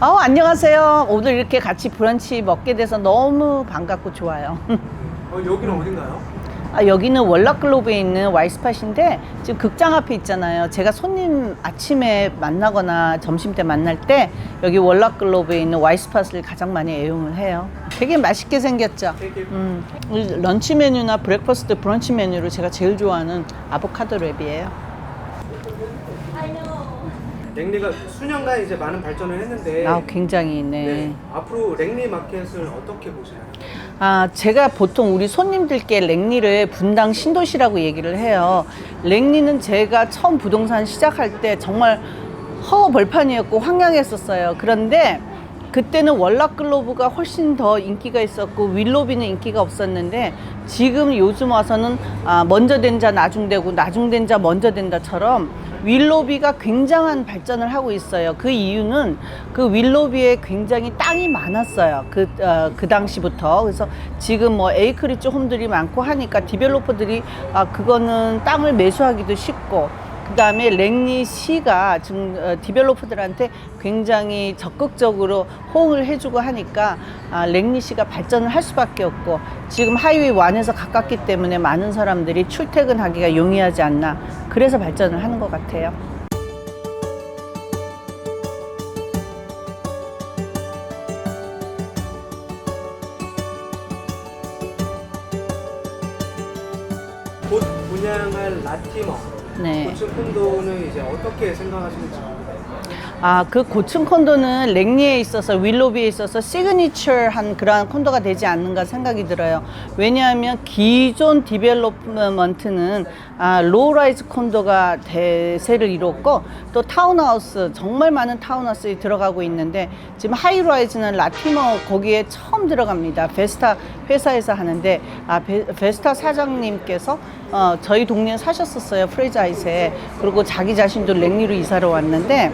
어, 안녕하세요. 오늘 이렇게 같이 브런치 먹게 돼서 너무 반갑고 좋아요. 어, 여기는 어딘가요? 아, 여기는 월락글로브에 있는 와이스팟인데 지금 극장 앞에 있잖아요. 제가 손님 아침에 만나거나 점심 때 만날 때 여기 월락글로브에 있는 와이스팟을 가장 많이 애용을 해요. 되게 맛있게 생겼죠. 음, 이 런치 메뉴나 브렉퍼스트 브런치 메뉴로 제가 제일 좋아하는 아보카도 랩이에요. 랭리가 수년간 이제 많은 발전을 했는데 아, 굉장히 네. 네. 앞으로 랭리 마켓을 어떻게 보시나요? 아, 제가 보통 우리 손님들께 랭리를 분당 신도시라고 얘기를 해요. 랭리는 제가 처음 부동산 시작할 때 정말 허벌판이었고 황량했었어요. 그런데 그때는 월락글로브가 훨씬 더 인기가 있었고 윌로비는 인기가 없었는데 지금 요즘 와서는 아, 먼저 된 자 나중 되고 나중 된 자 먼저 된다처럼 윌로비가 굉장한 발전을 하고 있어요. 그 이유는 그 윌로비에 굉장히 땅이 많았어요. 그, 어, 그 당시부터. 그래서 지금 뭐 에이크리츠 홈들이 많고 하니까 디벨로퍼들이 아, 그거는 땅을 매수하기도 쉽고 그 다음에 랭리 시가 지금 어, 디벨로퍼들한테 굉장히 적극적으로 호응을 해주고 하니까 아, 랭리 시가 발전을 할 수밖에 없고 지금 하이웨이 완에서 가깝기 때문에 많은 사람들이 출퇴근하기가 용이하지 않나 그래서 발전을 하는 것 같아요. 곧 분양할 라티머 네. 고층 콘도는 이제 어떻게 생각하시는지 아, 그 고층 콘도는 랭리에 있어서 윌로비에 있어서 시그니처한 그러한 콘도가 되지 않는가 생각이 들어요. 왜냐하면 기존 디벨롭먼트는 아, 로우라이즈 콘도가 대세를 이뤘고 또 타운하우스 정말 많은 타운하우스에 들어가고 있는데 지금 하이라이즈는 라티머 거기에 처음 들어갑니다. 베스타 회사에서 하는데 아, 베, 베스타 사장님께서 어, 저희 동네에 사셨었어요. 프레자이스에. 그리고 자기 자신도 랭리로 이사를 왔는데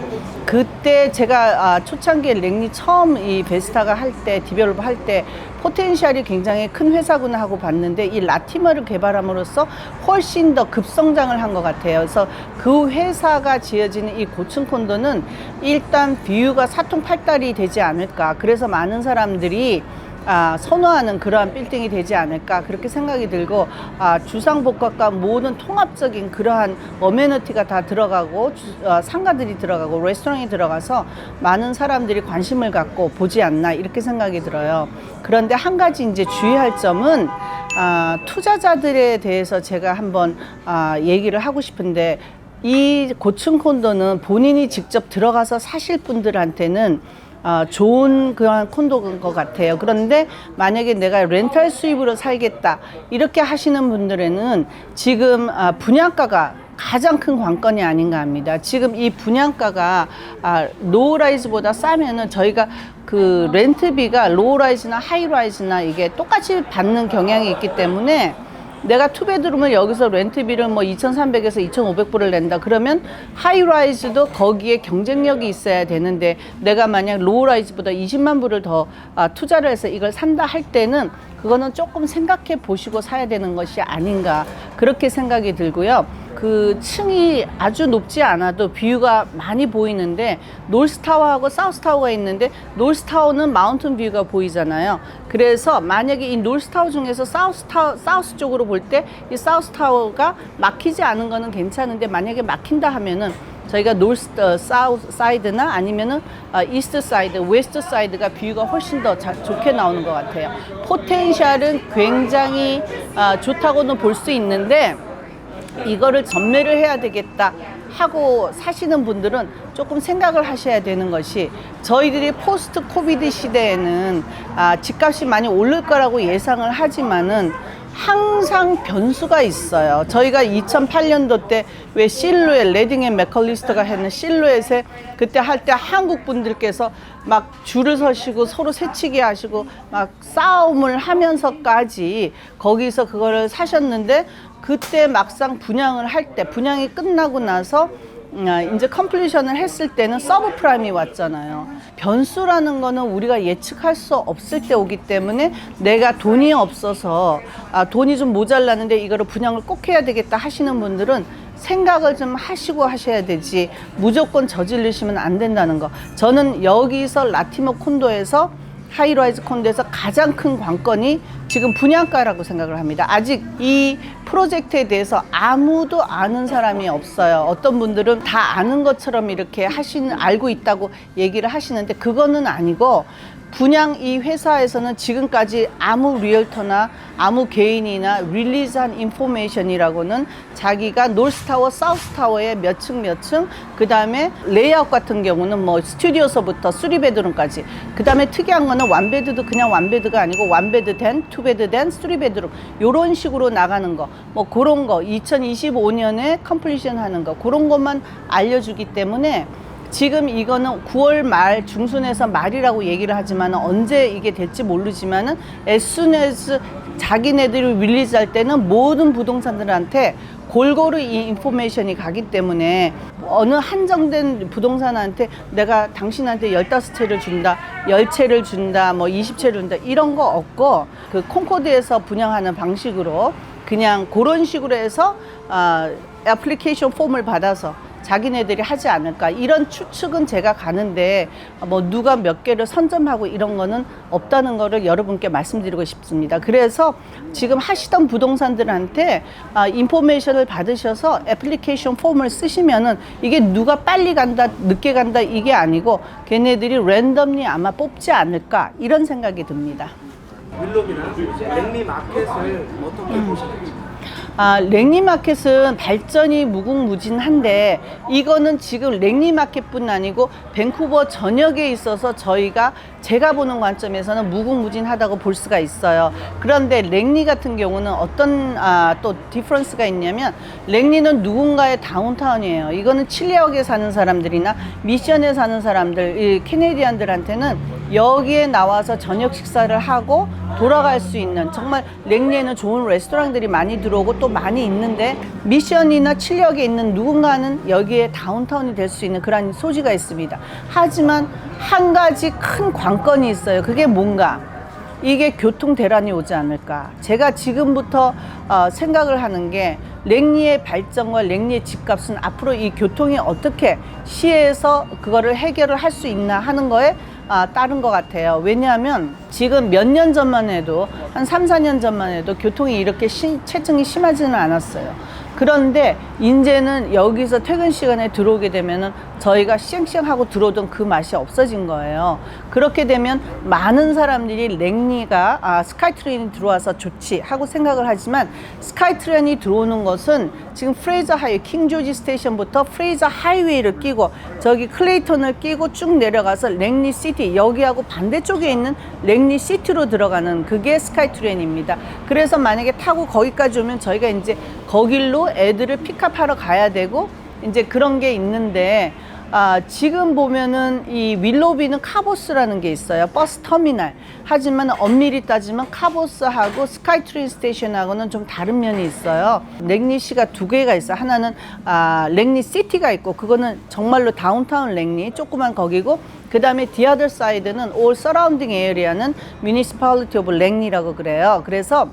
그때 제가 아, 초창기에 랭리 처음 이 베스타가 할 때 디벨롭 할 때 포텐셜이 굉장히 큰 회사구나 하고 봤는데 이 라티머를 개발함으로써 훨씬 더 급성장을 한 것 같아요. 그래서 그 회사가 지어지는 이 고층 콘도는 일단 비유가 사통팔달이 되지 않을까. 그래서 많은 사람들이 아, 선호하는 그러한 빌딩이 되지 않을까 그렇게 생각이 들고 아, 주상복합과 모든 통합적인 그러한 어메니티가 다 들어가고 주- 어, 상가들이 들어가고 레스토랑이 들어가서 많은 사람들이 관심을 갖고 보지 않나 이렇게 생각이 들어요. 그런데 한 가지 이제 주의할 점은 아, 투자자들에 대해서 제가 한번 아, 얘기를 하고 싶은데 이 고층 콘도는 본인이 직접 들어가서 사실 분들한테는 아, 좋은 그런 콘도인 것 같아요. 그런데 만약에 내가 렌탈 수입으로 살겠다 이렇게 하시는 분들에는 지금 아, 분양가가 가장 큰 관건이 아닌가 합니다. 지금 이 분양가가 아, 로우라이즈보다 싸면은 저희가 그 렌트비가 로우라이즈나 하이라이즈나 이게 똑같이 받는 경향이 있기 때문에 내가 투베드룸을 여기서 렌트비를 뭐 2,300에서 2,500불을 낸다. 그러면 하이라이즈도 거기에 경쟁력이 있어야 되는데 내가 만약 로우라이즈보다 20만 불을 더 아, 투자를 해서 이걸 산다 할 때는 그거는 조금 생각해 보시고 사야 되는 것이 아닌가 그렇게 생각이 들고요. 그 층이 아주 높지 않아도 뷰가 많이 보이는데 놀스타워하고 사우스타워가 있는데 놀스타워는 마운틴 뷰가 보이잖아요. 그래서 만약에 이 놀스타워 중에서 사우스타워 사우스 쪽으로 볼 때 이 사우스타워가 막히지 않은 거는 괜찮은데 만약에 막힌다 하면은 저희가 노스 어, 사우스 사이드나 아니면은 어, 이스트 사이드, 웨스트 사이드가 뷰가 훨씬 더 자- 좋게 나오는 것 같아요. 포텐셜은 굉장히 아, 좋다고는 볼 수 있는데 이거를 전매를 해야 되겠다 하고 사시는 분들은 조금 생각을 하셔야 되는 것이 저희들이 포스트 코비드 시대에는 아, 집값이 많이 오를 거라고 예상을 하지만은 항상 변수가 있어요. 저희가 2008년도 때 왜 실루엣, 레딩 앤 맥컬리스터가 했는 실루엣에 그때 할 때 한국 분들께서 막 줄을 서시고 서로 새치기 하시고 막 싸움을 하면서까지 거기서 그거를 사셨는데 그때 막상 분양을 할 때 분양이 끝나고 나서 아, 이제 컴플리션을 했을 때는 서브 프라임이 왔잖아요. 변수라는 거는 우리가 예측할 수 없을 때 오기 때문에 내가 돈이 없어서 아, 돈이 좀 모자라는데 이거를 분양을 꼭 해야 되겠다 하시는 분들은 생각을 좀 하시고 하셔야 되지 무조건 저지르시면 안 된다는 거. 저는 여기서 라티모 콘도에서 하이라이즈 콘도에서 가장 큰 관건이 지금 분양가라고 생각을 합니다. 아직 이 프로젝트에 대해서 아무도 아는 사람이 없어요. 어떤 분들은 다 아는 것처럼 이렇게 하시는 알고 있다고 얘기를 하시는데 그거는 아니고 분양 이 회사에서는 지금까지 아무 리얼터나 아무 개인이나 릴리즈한 인포메이션이라고는 자기가 노스타워, 사우스타워의 몇층 몇 층, 그 다음에 레이아웃 같은 경우는 뭐 스튜디오서부터 쓰리베드룸까지, 그 다음에 특이한 거는 완베드도 그냥 완베드가 아니고 완베드 된, 투베드 된, 쓰리베드룸 요런 식으로 나가는 거, 뭐 그런 거. 2025년에 컴플리션 하는 거. 그런 것만 알려주기 때문에 지금 이거는 9월 말 중순에서 말이라고 얘기를 하지만 언제 이게 될지 모르지만은 as 자기네들이 릴리즈 할 때는 모든 부동산들한테 골고루 이 인포메이션이 가기 때문에 어느 한정된 부동산한테 내가 당신한테 15채를 준다, 10채를 준다, 뭐 20채를 준다 이런 거 없고 그 콩코드에서 분양하는 방식으로 그냥 그런 식으로 해서 아, 애플리케이션 폼을 받아서 자기네들이 하지 않을까 이런 추측은 제가 가는데 뭐 누가 몇 개를 선점하고 이런 거는 없다는 거를 여러분께 말씀드리고 싶습니다. 그래서 지금 하시던 부동산들한테 아, 인포메이션을 받으셔서 애플리케이션 폼을 쓰시면은 이게 누가 빨리 간다 늦게 간다 이게 아니고 걔네들이 랜덤리 아마 뽑지 않을까 이런 생각이 듭니다. 이제 랭리 마켓을 어떻게 음. 보시는지. 아, 랭리마켓은 발전이 무궁무진한데 이거는 지금 랭리마켓뿐 아니고 밴쿠버 전역에 있어서 저희가 제가 보는 관점에서는 무궁무진하다고 볼 수가 있어요. 그런데 랭리 같은 경우는 어떤 아, 또 디퍼런스가 있냐면 랭리는 누군가의 다운타운이에요. 이거는 칠레역에 사는 사람들이나 미션에 사는 사람들, 이 캐네디안들한테는 여기에 나와서 저녁 식사를 하고 돌아갈 수 있는 정말 랭리에는 좋은 레스토랑들이 많이 들어오고 또 많이 있는데 미션이나 칠역에 있는 누군가는 여기에 다운타운이 될 수 있는 그런 소지가 있습니다. 하지만 한 가지 큰 관건이 있어요. 그게 뭔가 이게 교통 대란이 오지 않을까. 제가 지금부터 어, 생각을 하는 게 랭리의 발전과 랭리의 집값은 앞으로 이 교통이 어떻게 시에서 그거를 해결을 할 수 있나 하는 거에 아, 따른 것 같아요. 왜냐하면 지금 몇 년 전만 해도 한 3, 4년 전만 해도 교통이 이렇게 시, 체증이 심하지는 않았어요. 그런데 이제는 여기서 퇴근 시간에 들어오게 되면은 저희가 쌩쌩하고 들어오던 그 맛이 없어진 거예요. 그렇게 되면 많은 사람들이 랭리가 아, 스카이트레인이 들어와서 좋지 하고 생각을 하지만 스카이트레인이 들어오는 것은 지금 프레이저 하이웨이, 킹조지 스테이션부터 프레이저 하이웨이를 끼고 저기 클레이턴을 끼고 쭉 내려가서 랭리 시티 여기하고 반대쪽에 있는 랭리 시티로 들어가는 그게 스카이트레인입니다. 그래서 만약에 타고 거기까지 오면 저희가 이제 거길로 애들을 픽업하러 가야 되고 이제 그런 게 있는데 아, 지금 보면은 이 윌로비는 카보스라는 게 있어요. 버스 터미널. 하지만 엄밀히 따지면 카보스하고 스카이트레인 스테이션하고는 좀 다른 면이 있어요. 랭리시가 두 개가 있어요. 하나는 아, 랭리 시티가 있고 그거는 정말로 다운타운 랭리 조그만 거기고 그 다음에 디아더 사이드는 올 서라운딩 에어리아는 뮤니시팔리티 오브 랭리라고 그래요. 그래서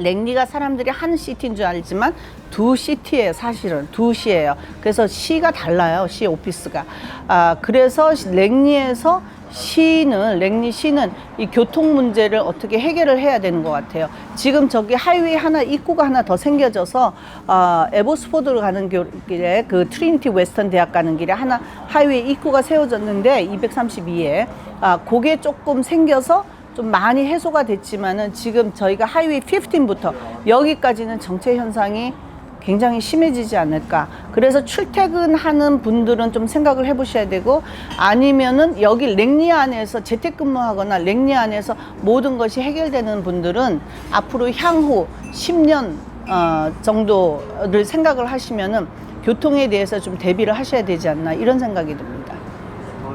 랭리가 사람들이 한 시티인 줄 알지만 두 시티예요 사실은. 두 시예요. 그래서 시가 달라요 시 오피스가. 아 그래서 랭리에서 시는 랭리 시는 이 교통 문제를 어떻게 해결을 해야 되는 것 같아요. 지금 저기 하이웨이 하나 입구가 하나 더 생겨져서 아 에보스포드로 가는 길에 그 트리니티 웨스턴 대학 가는 길에 하나 하이웨이 입구가 세워졌는데 232에 아 그게 조금 생겨서 좀 많이 해소가 됐지만은 지금 저희가 하이웨이 15부터 여기까지는 정체 현상이 굉장히 심해지지 않을까. 그래서 출퇴근하는 분들은 좀 생각을 해보셔야 되고 아니면은 여기 랭리 안에서 재택근무하거나 랭리 안에서 모든 것이 해결되는 분들은 앞으로 향후 10년 어, 정도를 생각을 하시면은 교통에 대해서 좀 대비를 하셔야 되지 않나 이런 생각이 듭니다.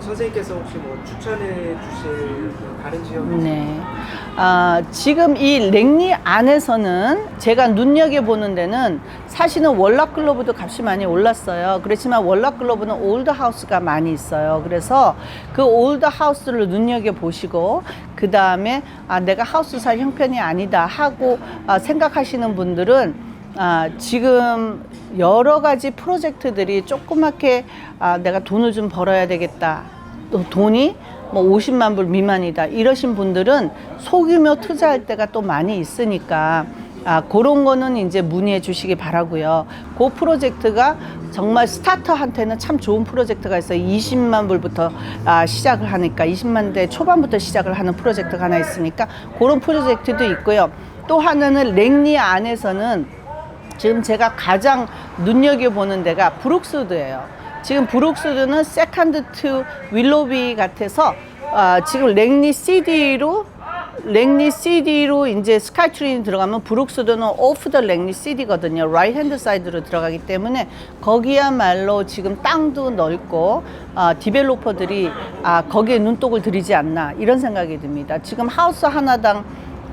어, 선생님께서 혹시 뭐 추천해 주실 그 다른 지역 네. 아, 지금 이 랭리 안에서는 제가 눈여겨보는 데는 사실은 월락글로브도 값이 많이 올랐어요. 그렇지만 월락글로브는 올드하우스가 많이 있어요. 그래서 그 올드하우스를 눈여겨보시고, 그 다음에 아, 내가 하우스 살 형편이 아니다 하고 아, 생각하시는 분들은 아, 지금 여러 가지 프로젝트들이 조그맣게 아, 내가 돈을 좀 벌어야 되겠다. 또 돈이 뭐 50만 불 미만이다 이러신 분들은 소규모 투자할 때가 또 많이 있으니까 아, 그런 거는 이제 문의해 주시기 바라고요. 그 프로젝트가 정말 스타터한테는 참 좋은 프로젝트가 있어요. 20만 불부터 아, 시작을 하니까 20만 대 초반부터 시작을 하는 프로젝트가 하나 있으니까 그런 프로젝트도 있고요. 또 하나는 랭리 안에서는 지금 제가 가장 눈여겨보는 데가 브룩스우드예요. 지금 브룩스우드는 세컨드 투 윌로비 같아서 아, 지금 랭리 CD로 랭리 CD로 이제 스카이트린이 들어가면 브룩스우드는 오프 더 랭리 CD거든요. 라이트 핸드 사이드로 들어가기 때문에 거기야말로 지금 땅도 넓고 아, 디벨로퍼들이 아, 거기에 눈독을 들이지 않나 이런 생각이 듭니다. 지금 하우스 하나당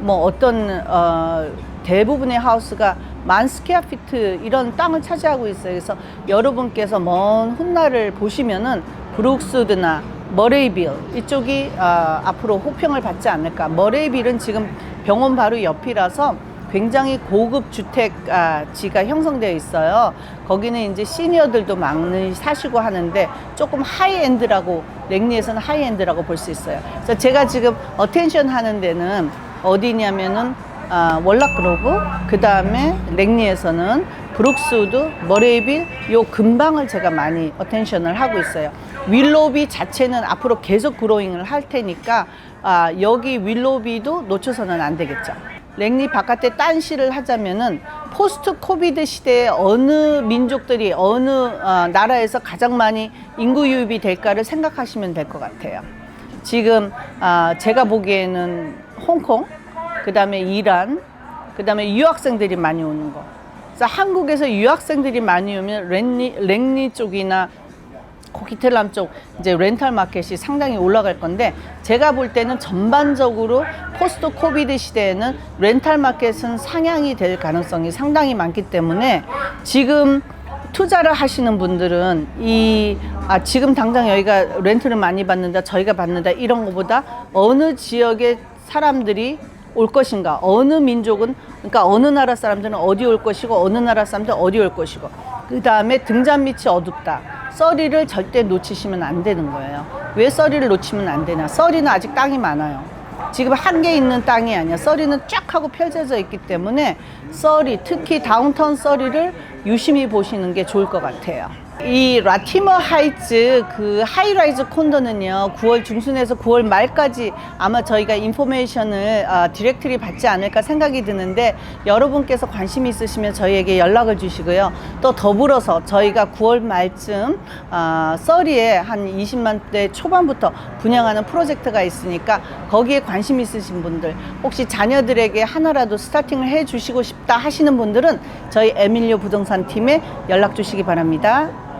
뭐 어떤 어, 대부분의 하우스가 만 스퀘어 피트 이런 땅을 차지하고 있어요. 그래서 여러분께서 먼 훗날을 보시면은 브룩스드나 머레이빌 이쪽이 아, 앞으로 호평을 받지 않을까. 머레이빌은 지금 병원 바로 옆이라서 굉장히 고급 주택지가 형성되어 있어요. 거기는 이제 시니어들도 많이 사시고 하는데 조금 하이엔드라고 랭리에서는 하이엔드라고 볼 수 있어요. 그래서 제가 지금 어텐션 하는 데는 어디냐면은 아, 월락그로브 그 다음에 랭리에서는 브룩스우드, 머레이빌 요 근방을 제가 많이 어텐션을 하고 있어요. 윌로비 자체는 앞으로 계속 그로잉을 할 테니까 아, 여기 윌로비도 놓쳐서는 안 되겠죠. 랭리 바깥에 딴시를 하자면은 포스트 코비드 시대에 어느 민족들이 어느 어, 나라에서 가장 많이 인구 유입이 될까를 생각하시면 될 것 같아요. 지금 아, 제가 보기에는 홍콩, 그 다음에 이란, 그 다음에 유학생들이 많이 오는 거. 그래서 한국에서 유학생들이 많이 오면 랭리, 랭리 쪽이나 코키텔람 쪽 이제 렌탈 마켓이 상당히 올라갈 건데 제가 볼 때는 전반적으로 포스트 코비드 시대에는 렌탈 마켓은 상향이 될 가능성이 상당히 많기 때문에 지금 투자를 하시는 분들은 이 아, 지금 당장 여기가 렌트를 많이 받는다 저희가 받는다 이런 것보다 어느 지역의 사람들이 올 것인가? 어느 민족은 그러니까 어느 나라 사람들은 어디 올 것이고 어느 나라 사람들은 어디 올 것이고. 그 다음에 등잔 밑이 어둡다. 썰이를 절대 놓치시면 안 되는 거예요. 왜 썰이를 놓치면 안 되냐? 썰이는 아직 땅이 많아요. 지금 한 개 있는 땅이 아니야. 썰이는 쫙 하고 펼쳐져 있기 때문에 썰이 특히 다운타운 썰이를 유심히 보시는 게 좋을 것 같아요 이 라티머 하이츠 그 하이라이즈 콘도는요 9월 중순에서 9월 말까지 아마 저희가 인포메이션을 아, 디렉트리 받지 않을까 생각이 드는데 여러분께서 관심 있으시면 저희에게 연락을 주시고요 또 더불어서 저희가 9월 말쯤 아, 써리에 한 20만 대 초반부터 분양하는 프로젝트가 있으니까 거기에 관심 있으신 분들 혹시 자녀들에게 하나라도 스타팅을 해 주시고 싶다 하시는 분들은 저희 에밀리오 부동산 팀에 연락 주시기 바랍니다.